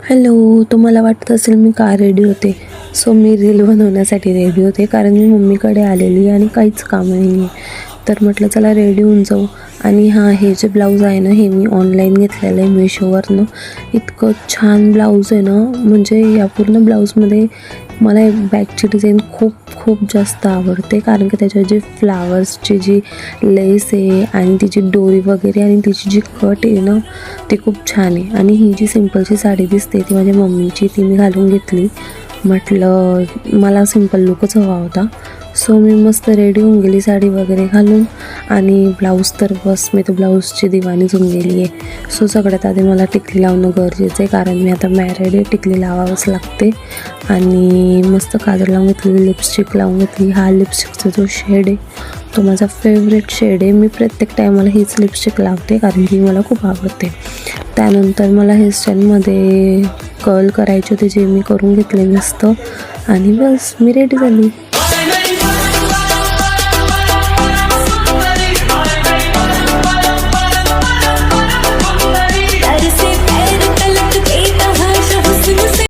Hello तुम्हाला वाटत असेल मी का रेडी होते? सो मी रील बनवण्यासाठी रेडी होते कारण मी मम्मीकडे आलेली आणि काहीच काम नाही आहे तर म्हटलं चला रेडी होऊन जाऊ. आणि हां हे जे ब्लाऊज आहे ना हे मी ऑनलाईन घेतलेलं आहे मिशोवरनं इतकं छान ब्लाऊज आहे ना म्हणजे या पूर्ण ब्लाऊजमध्ये मला एक बॅगची डिझाईन खूप खूप जास्त आवडते. कारण की त्याच्यावर जे फ्लावर्सची जी लेस आहे आणि तिची डोरी वगैरे आणि तिची जी कट आहे ना ती खूप छान आहे. आणि ही जी सिम्पलची साडी दिसते ती माझ्या मम्मीची ती मी घालून घेतली. म्हटलं मला सिंपल लुकच हवा होता. सो मी मस्त रेडी होऊन गेली साडी वगैरे घालून. आणि ब्लाऊज तर बस मी तर ब्लाऊजची दिवाणीच होऊन गेली आहे सो सगळ्यात आधी मला टिकली लावणं गरजेचं आहे कारण मी आता मॅरेड आहे टिकली लावावंच लागते. आणि मस्त काजळ लावून घेतली लिपस्टिक लावून घेतली. हा लिपस्टिकचा जो शेड आहे तो माझा फेवरेट शेड आहे. मी प्रत्येक टायमाला हीच लिपस्टिक लावते कारण की मला खूप आवडते. त्यानंतर मला हेअरस्टाईलमध्ये कर्ल करायचे होते जे मी करून घेतले मस्त. आणि बस मी रेडी झाली.